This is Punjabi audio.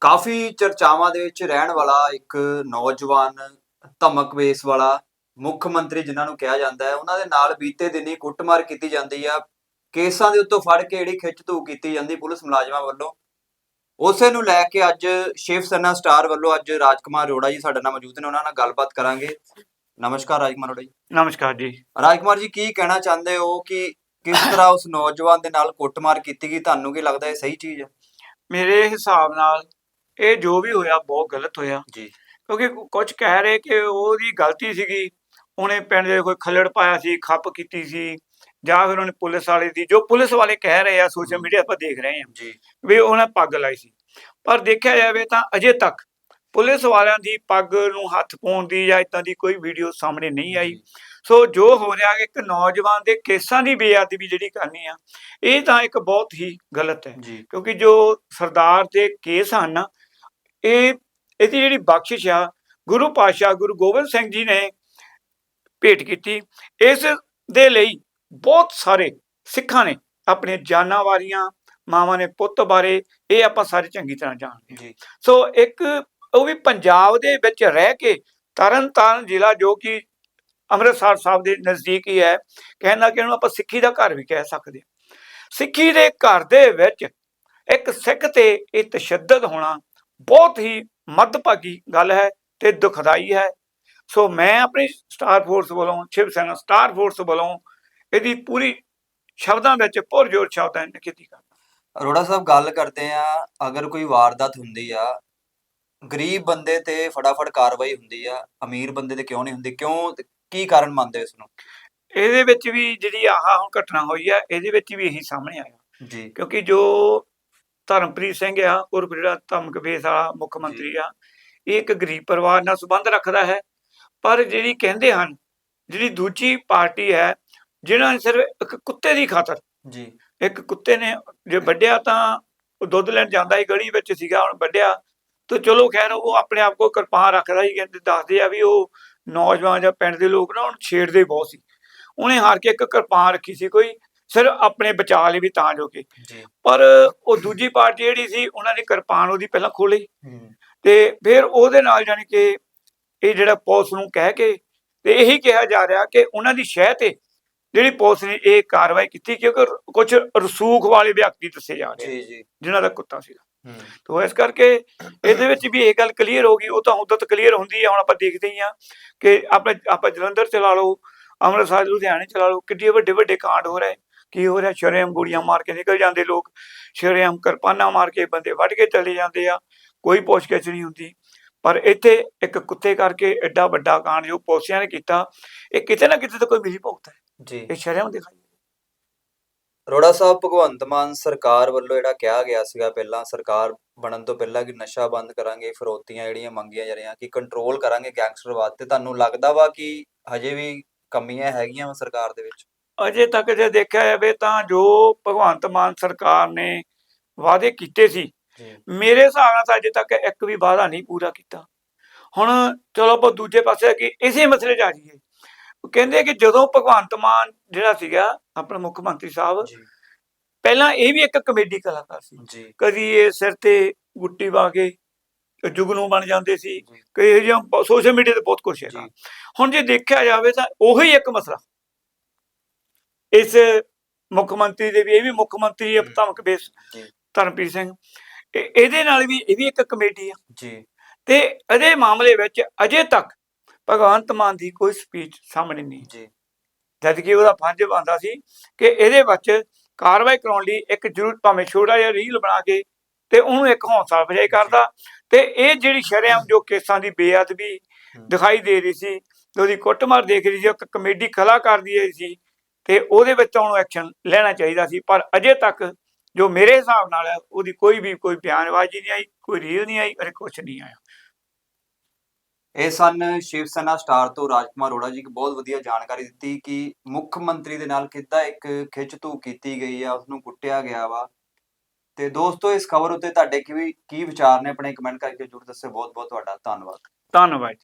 ਕਾਫੀ ਚਰਚਾਵਾਂ ਦੇ ਵਿੱਚ ਰਹਿਣ ਵਾਲਾ ਇੱਕ ਨੌਜਵਾਨ ਧਮਕ ਵੇਸ ਵਾਲਾ ਮੁੱਖ ਮੰਤਰੀ ਜਿਨ੍ਹਾਂ ਨੂੰ ਕਿਹਾ ਜਾਂਦਾ ਹੈ ਉਹਨਾਂ ਦੇ ਨਾਲ ਬੀਤੇ ਦਿਨੀ ਕੁੱਟਮਾਰ ਕੀਤੀ ਜਾਂਦੀ ਆ। ਕੇਸਾਂ ਦੇ ਉੱਤੋਂ ਫੜ ਕੇ ਜਿਹੜੀ ਖਿੱਚ ਧੂ ਕੀਤੀ ਜਾਂਦੀ ਪੁਲਿਸ ਮੁਲਾਜ਼ਮਾਂ ਵੱਲੋਂ। ਉਸੇ ਨੂੰ ਲੈ ਕੇ ਅੱਜ ਸ਼ਿਵ ਸੈਨਾ ਸਟਾਰ ਵੱਲੋਂ ਅੱਜ ਰਾਜਕੁਮਾਰ ਅਰੋੜਾ ਜੀ ਸਾਡੇ ਨਾਲ ਮੌਜੂਦ ਨੇ ਉਹਨਾਂ ਨਾਲ ਗੱਲਬਾਤ ਕਰਾਂਗੇ। ਨਮਸਕਾਰ ਰਾਜਕੁਮਾਰ ਅਰੋੜਾ ਜੀ। ਨਮਸਕਾਰ ਜੀ। ਰਾਜਕੁਮਾਰ ਜੀ ਕੀ ਕਹਿਣਾ ਚਾਹੁੰਦੇ ਹੋ ਕਿ ਕਿਸ ਤਰ੍ਹਾਂ ਉਸ ਨੌਜਵਾਨ ਦੇ ਨਾਲ ਕੁੱਟਮਾਰ ਕੀਤੀ ਗਈ? ਤੁਹਾਨੂੰ ਕੀ ਲੱਗਦਾ ਇਹ ਸਹੀ ਚੀਜ਼ ਹੈ? ਮੇਰੇ ਹਿਸਾਬ ਨਾਲ ਇਹ ਜੋ ਵੀ ਹੋਇਆ ਬਹੁਤ ਗਲਤ ਹੋਇਆ। ਜੀ। ਕਿਉਂਕਿ ਕੁਝ ਕਹਿ ਰਹੇ ਕਿ ਉਹਦੀ ਗਲਤੀ ਸੀਗੀ। ਉਹਨੇ ਪਿੰਡ ਦੇ ਕੋਈ ਖੱਲੜ ਪਾਇਆ ਸੀ ਖੱਪ ਕੀਤੀ ਸੀ। ਜਾਂ ਫਿਰ ਉਹਨੇ ਪੁਲਿਸ ਵਾਲੇ ਦੀ ਜੋ ਪੁਲਿਸ ਵਾਲੇ ਕਹਿ ਰਹੇ ਆ ਸੋਸ਼ਲ ਮੀਡੀਆ 'ਤੇ ਦੇਖ ਰਹੇ ਹਾਂ ਜੀ। ਵੀ ਉਹਨਾਂ ਪੱਗ ਲਾਈ ਸੀ। ਪਰ ਦੇਖਿਆ ਜਾਵੇ ਤਾਂ ਅਜੇ ਤੱਕ ਪੁਲਿਸ ਵਾਲਿਆਂ ਦੀ ਪੱਗ ਨੂੰ ਹੱਥ ਪਾਉਣ ਦੀ ਜਾਂ ਇਦਾਂ ਦੀ ਕੋਈ ਵੀਡੀਓ ਸਾਹਮਣੇ ਨਹੀਂ ਆਈ। ਸੋ ਜੋ ਹੋ ਰਿਹਾ ਕਿ ਇੱਕ ਨੌਜਵਾਨ ਦੇ ਕੇਸਾਂ ਦੀ ਬੇਅਦਬੀ ਜਿਹੜੀ ਕਰਨੀ ਆ ਇਹ ਤਾਂ ਇੱਕ ਬਹੁਤ ਹੀ ਗਲਤ ਹੈ। ਕਿਉਂਕਿ ਜੋ ਸਰਦਾਰ ਦੇ ਕੇਸ ਹਨ ਇਹ ਇਹਦੀ ਜਿਹੜੀ ਬਖਸ਼ਿਸ਼ ਆ ਗੁਰੂ ਪਾਤਸ਼ਾਹ ਗੁਰੂ ਗੋਬਿੰਦ ਸਿੰਘ ਜੀ ਨੇ ਭੇਟ ਕੀਤੀ। ਇਸ ਦੇ ਲਈ ਬਹੁਤ ਸਾਰੇ ਸਿੱਖਾਂ ਨੇ ਆਪਣੇ ਜਾਨਾਂ ਵਾਰੀਆਂ ਮਾਵਾਂ ਨੇ ਪੁੱਤ ਬਾਰੇ ਇਹ ਆਪਾਂ ਸਾਰੇ ਚੰਗੀ ਤਰ੍ਹਾਂ ਜਾਣਦੇ ਹਾਂ। ਸੋ ਇੱਕ ਉਹ ਵੀ ਪੰਜਾਬ ਦੇ ਵਿੱਚ ਰਹਿ ਕੇ ਤਰਨਤਾਰਨ ਜ਼ਿਲ੍ਹਾ ਜੋ ਕਿ ਅੰਮ੍ਰਿਤਸਰ ਸਾਹਿਬ ਦੇ ਨਜ਼ਦੀਕ ਹੀ ਹੈ ਕਹਿੰਦਾ ਕਿ ਇਹਨੂੰ ਆਪਾਂ ਸਿੱਖੀ ਦਾ ਘਰ ਵੀ ਕਹਿ ਸਕਦੇ ਹਾਂ। ਸਿੱਖੀ ਦੇ ਘਰ ਦੇ ਵਿੱਚ ਇੱਕ ਸਿੱਖ ਤੇ ਇਹ ਤਸ਼ੱਦਦ ਹੋਣਾ ਬਹੁਤ ਹੀ ਮੱਦਭਾਗੀ ਗੱਲ ਹੈ ਤੇ ਦੁਖਦਾਈ ਹੈ। ਸੋ ਮੈਂ ਆਪਣੀ ਸਟਾਰ ਫੋਰਸ ਵੱਲੋਂ ਸ਼ਿਵ ਸੈਨਾ ਸਟਾਰ ਫੋਰਸ ਵੱਲੋਂ ਇਹਦੀ ਪੂਰੀ ਸ਼ਬਦਾਂ ਵਿੱਚ ਪੁਰਜੋਰ ਸ਼ਬਦਾਂ ਵਿੱਚ ਨਿਖੇਧੀ ਕਰਦਾ ਅਰੋੜਾ ਸਾਹਿਬ ਗੱਲ ਕਰਦੇ ਆ ਅਗਰ ਕੋਈ ਵਾਰਦਾਤ ਹੁੰਦੀ ਆ ਗਰੀਬ ਬੰਦੇ ਤੇ ਫਟਾਫਟ ਕਾਰਵਾਈ ਹੁੰਦੀ ਆ ਅਮੀਰ ਬੰਦੇ ਤੇ ਕਿਉਂ ਨਹੀਂ ਹੁੰਦੀ? ਕਿਉਂ ਕੀ ਕਾਰਨ ਮੰਨਦੇ ਇਸ ਨੂੰ? ਇਹਦੇ ਵਿੱਚ ਵੀ ਜਿਹੜੀ ਆਹ ਹੁਣ ਘਟਨਾ ਹੋਈ ਹੈ ਇਹਦੇ ਵਿੱਚ ਵੀ ਇਹੀ ਸਾਹਮਣੇ ਆਇਆ। ਜੀ। ਕਿਉਂਕਿ ਜੋ ਧਰਮਪ੍ਰੀਤ ਸਿੰਘ ਆ ਉਰਫ ਜਿਹੜਾ ਧਮਕ ਵੇਸ ਵਾਲਾ ਮੁੱਖ ਮੰਤਰੀ ਆ। ਇਹ ਇੱਕ ਗਰੀਬ ਪਰਿਵਾਰ ਨਾਲ ਸੰਬੰਧ ਰੱਖਦਾ ਹੈ ਪਰ ਜਿਹੜੀ ਕਹਿੰਦੇ ਹਨ ਜਿਹੜੀ ਦੂਜੀ ਪਾਰਟੀ ਹੈ ਜਿਨ੍ਹਾਂ ਨੇ ਸਿਰਫ ਇੱਕ ਕੁੱਤੇ ਦੀ ਖਾਤਰ ਜੀ। ਇੱਕ ਕੁੱਤੇ ਨੇ ਜੇ ਵੱਢਿਆ ਤਾਂ ਉਹ ਦੁੱਧ ਲੈਣ ਜਾਂਦਾ ਹੀ ਗਲੀ ਵਿੱਚ ਸੀਗਾ ਹੁਣ ਵੱਢਿਆ। ਤਾਂ ਚਲੋ ਖੈਰ ਉਹ ਆਪਣੇ ਆਪ ਕੋ ਕਿਰਪਾਨ ਰੱਖਦਾ ਹੀ ਕਹਿੰਦੇ ਦੱਸਦੇ ਆ ਵੀ ਉਹ ਨੌਜਵਾਨ ਜਾਂ ਪਿੰਡ ਦੇ ਲੋਕ ਨਾ ਉਹਨੂੰ ਛੇੜਦੇ ਬਹੁਤ ਸੀ। ਉਹਨੇ ਹਾਰ ਕੇ ਇੱਕ ਕਿਰਪਾਨ ਰੱਖੀ ਸੀ ਕੋਈ ਸਿਰਫ ਆਪਣੇ ਬਚਾਅ ਲਈ ਵੀ ਤਾਂ ਜੋ ਕਿ। ਪਰ ਉਹ ਦੂਜੀ ਪਾਰਟੀ ਜਿਹੜੀ ਸੀ ਉਹਨਾਂ ਨੇ ਕਿਰਪਾਨ ਉਹਦੀ ਪਹਿਲਾਂ ਖੋਲੀ ਤੇ ਫਿਰ ਉਹਦੇ ਨਾਲ ਜਾਣੀ ਕਿ ਇਹ ਜਿਹੜਾ ਪੁਲਿਸ ਨੂੰ ਕਹਿ ਕੇ ਤੇ ਇਹੀ ਕਿਹਾ ਜਾ ਰਿਹਾ ਕਿ ਉਹਨਾਂ ਦੀ ਸ਼ਹਿ ਤੇ ਜਿਹੜੀ ਪੁਲਿਸ ਨੇ ਇਹ ਕਾਰਵਾਈ ਕੀਤੀ ਕਿਉਂਕਿ ਕੁਝ ਰਸੂਖ ਵਾਲੇ ਵਿਅਕਤੀ ਦੱਸੇ ਜਾ ਰਹੇ ਜੀ ਜਿਨ੍ਹਾਂ ਦਾ ਕੁੱਤਾ ਸੀਗਾ। ਤੋ ਇਸ ਕਰਕੇ ਇਹਦੇ ਵਿੱਚ ਵੀ ਇਹ ਗੱਲ ਕਲੀਅਰ ਹੋ ਗਈ ਉਹ ਤਾਂ ਉਦੋਂ ਤੱਕ ਕਲੀਅਰ ਹੁੰਦੀ ਹੈ ਹੁਣ ਆਪਾਂ ਦੇਖਦੇ ਹੀ ਆ ਕਿ ਆਪਾਂ ਆਪਾਂ ਜਲੰਧਰ ਚਲਾ ਲਓ ਅੰਮ੍ਰਿਤਸਰ ਲੁਧਿਆਣੇ ਚਲਾ ਲਓ ਕਿੱਡੇ ਵੱਡੇ ਵੱਡੇ ਕਾਂਡ ਹੋ ਰਹੇ। ਕੀ ਹੋ ਰਿਹਾ? ਸ਼ਰੇਆਮ ਗੋਲੀਆਂ ਮਾਰ ਕੇ ਨਿਕਲ ਜਾਂਦੇ ਲੋਕ। ਸ਼ਰੇਆਮ ਕਿਰਪਾਨਾਂ ਮਾਰ ਕੇ ਬੰਦੇ ਵੱਢ ਕੇ ਚਲੇ ਜਾਂਦੇ ਆ। ਕੋਈ ਪੁੱਛਗਿੱਛ ਨਹੀਂ ਹੁੰਦੀ। ਪਰ ਇੱਥੇ ਇੱਕ ਕੁੱਤੇ ਕਰਕੇ ਐਡਾ ਵੱਡਾ ਕਾਂਡ ਜੋ ਪੁਲਿਸਿਆਂ ਨੇ ਕੀਤਾ ਇਹ ਕਿਤੇ ਨਾ ਕਿਤੇ ਤਾਂ ਕੋਈ ਮਿਲੀ ਭੁਗਤ ਹੈ। ਜੀ। ਇਹ ਸ਼ਰੇਆਮ ਦਿਖਾਈ ਅਰੋੜਾ ਸਾਹਿਬ ਭਗਵੰਤ ਮਾਨ ਸਰਕਾਰ ਵੱਲੋਂ ਜਿਹੜਾ ਕਿਹਾ ਗਿਆ ਸੀਗਾ ਪਹਿਲਾਂ ਸਰਕਾਰ ਬਣਨ ਤੋਂ ਪਹਿਲਾਂ ਕਿ ਨਸ਼ਾ ਬੰਦ ਕਰਾਂਗੇ ਫਿਰੌਤੀਆਂ ਜਿਹੜੀਆਂ ਮੰਗੀਆਂ ਜਾ ਰਹੀਆਂ ਕਿ ਕੰਟਰੋਲ ਕਰਾਂਗੇ ਗੈਂਗਸਟਰਵਾਦ ਤੇ ਤੁਹਾਨੂੰ ਲੱਗਦਾ ਵਾ ਕਿ ਹਜੇ ਵੀ ਕਮੀਆਂ ਹੈਗੀਆਂ ਸਰਕਾਰ ਦੇ ਵਿੱਚ? ਅਜੇ ਤੱਕ ਜੇ ਦੇਖਿਆ ਜਾਵੇ ਤਾਂ ਜੋ ਭਗਵੰਤ ਮਾਨ ਸਰਕਾਰ ਨੇ ਵਾਅਦੇ ਕੀਤੇ ਸੀ ਮੇਰੇ ਹਿਸਾਬ ਨਾਲ ਅਜੇ ਤੱਕ ਇੱਕ ਵੀ ਵਾਅਦਾ ਨਹੀਂ ਪੂਰਾ ਕੀਤਾ। ਹੁਣ ਚਲੋ ਆਪਾਂ ਦੂਜੇ ਪਾਸੇ ਕਿ ਇਸੇ ਮਸਲੇ 'ਚ ਆ ਜਾਈਏ। ਕਹਿੰਦੇ ਕਿ ਜਦੋਂ ਭਗਵੰਤ ਮਾਨ ਜਿਹੜਾ ਸੀਗਾ ਆਪਣਾ ਮੁੱਖ ਮੰਤਰੀ ਸਾਹਿਬ ਪਹਿਲਾਂ ਇਹ ਵੀ ਇੱਕ ਕਮੇਡੀ ਕਲਾਕਾਰ ਸੀ। ਕਦੀ ਇਹ ਸਿਰ ਤੇ ਗੁੱਟੀ ਪਾ ਕੇ ਜੁਗਨੂ ਬਣ ਜਾਂਦੇ ਸੀ। ਕਈ ਇਹ ਜਿਹਾ ਸੋਸ਼ਲ ਮੀਡੀਆ ਤੇ ਬਹੁਤ ਕੁਝ ਹੈ। ਹੁਣ ਜੇ ਦੇਖਿਆ ਜਾਵੇ ਤਾਂ ਉਹੀ ਇੱਕ ਮਸਲਾ। ਇਸ ਮੁੱਖ ਮੰਤਰੀ ਦੇ ਵੀ ਇਹ ਵੀ ਮੁੱਖ ਮੰਤਰੀ ਹੈ। ਧਮਕ ਬੇਸ। ਧਰਮਪ੍ਰੀਤ ਸਿੰਘ। ਇਹ- ਇਹਦੇ ਨਾਲ ਵੀ ਇਹ ਵੀ ਇੱਕ ਕਮੇਟੀ ਆ। ਜੀ। ਤੇ ਇਹਦੇ ਮਾਮਲੇ ਵਿੱਚ ਅਜੇ ਤੱਕ ਭਗਵੰਤ ਮਾਨ ਦੀ ਕੋਈ ਸਪੀਚ ਸਾਹਮਣੇ ਨਹੀਂ। ਜੀ। ਜਦ ਕਿ ਉਹਦਾ ਫਰਜ਼ ਬਣਦਾ ਸੀ ਕਿ ਇਹਦੇ ਵਿੱਚ ਕਾਰਵਾਈ ਕਰਾਉਣ ਲਈ ਇੱਕ ਜ਼ਰੂਰ ਭਾਵੇਂ ਛੋਟਾ ਜਿਹਾ ਰੀਲ ਬਣਾ ਕੇ ਤੇ ਉਹਨੂੰ ਇੱਕ ਹੌਸਲਾ ਅਫਜ਼ਾਈ ਕਰਦਾ। ਤੇ ਇਹ ਜਿਹੜੀ ਸ਼ਰੇਆਮ ਜੋ ਕੇਸਾਂ ਦੀ ਬੇਅਦਬੀ। ਦਿਖਾਈ ਦੇ ਰਹੀ ਸੀ ਉਹਦੀ ਕੁੱਟਮਾਰ ਦੇਖ ਰਹੀ ਸੀ ਇੱਕ ਕਮੇਡੀ ਕਲਾਕਾਰ ਦੀ ਇਹ ਸੀ ਤੇ ਉਹਦੇ ਵਿੱਚ ਉਹਨੂੰ ਐਕਸ਼ਨ ਲੈਣਾ ਚਾਹੀਦਾ ਸੀ ਪਰ ਅਜੇ ਤੱਕ ਜੋ ਮੇਰੇ ਹਿਸਾਬ ਨਾਲ ਹੈ ਉਹਦੀ ਕੋਈ ਵੀ ਕੋਈ ਬਿਆਨਬਾਜ਼ੀ ਨਹੀਂ ਆਈ ਕੋਈ ਰੀਲ ਨਹੀਂ ਆਈ ਅਰੇ ਕੁਝ ਨਹੀਂ ਆਇਆ। ਇਹ ਸਨ ਸ਼ਿਵ ਸੈਨਾ ਸਟਾਰ ਤੋਂ ਰਾਜਕੁਮਾਰ ਅਰੋੜਾ ਜੀ ਕਿ ਬਹੁਤ ਵਧੀਆ ਜਾਣਕਾਰੀ ਦਿੱਤੀ ਕਿ ਮੁੱਖ ਮੰਤਰੀ ਦੇ ਨਾਲ ਕਿੱਦਾਂ ਇੱਕ ਖਿੱਚ ਧੂ ਕੀਤੀ ਗਈ ਆ ਉਸ ਨੂੰ ਕੁੱਟਿਆ ਗਿਆ ਵਾ। ਤੇ ਦੋਸਤੋ ਇਸ ਖਬਰ ਉੱਤੇ ਤੁਹਾਡੇ ਕੀ ਵੀ ਕੀ ਵਿਚਾਰ ਨੇ ਆਪਣੇ ਕਮੈਂਟ ਕਰਕੇ ਜਰੂਰ ਦੱਸਿਓ। ਬਹੁਤ ਬਹੁਤ ਤੁਹਾਡਾ ਧੰਨਵਾਦ। ਧੰਨਵਾਦ